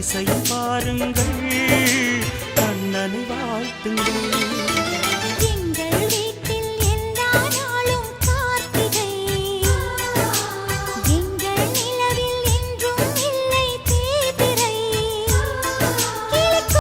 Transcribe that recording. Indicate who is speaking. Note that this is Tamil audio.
Speaker 1: இந்த பாருங்கள். கண்ணனை வாழ்த்துங்கள்.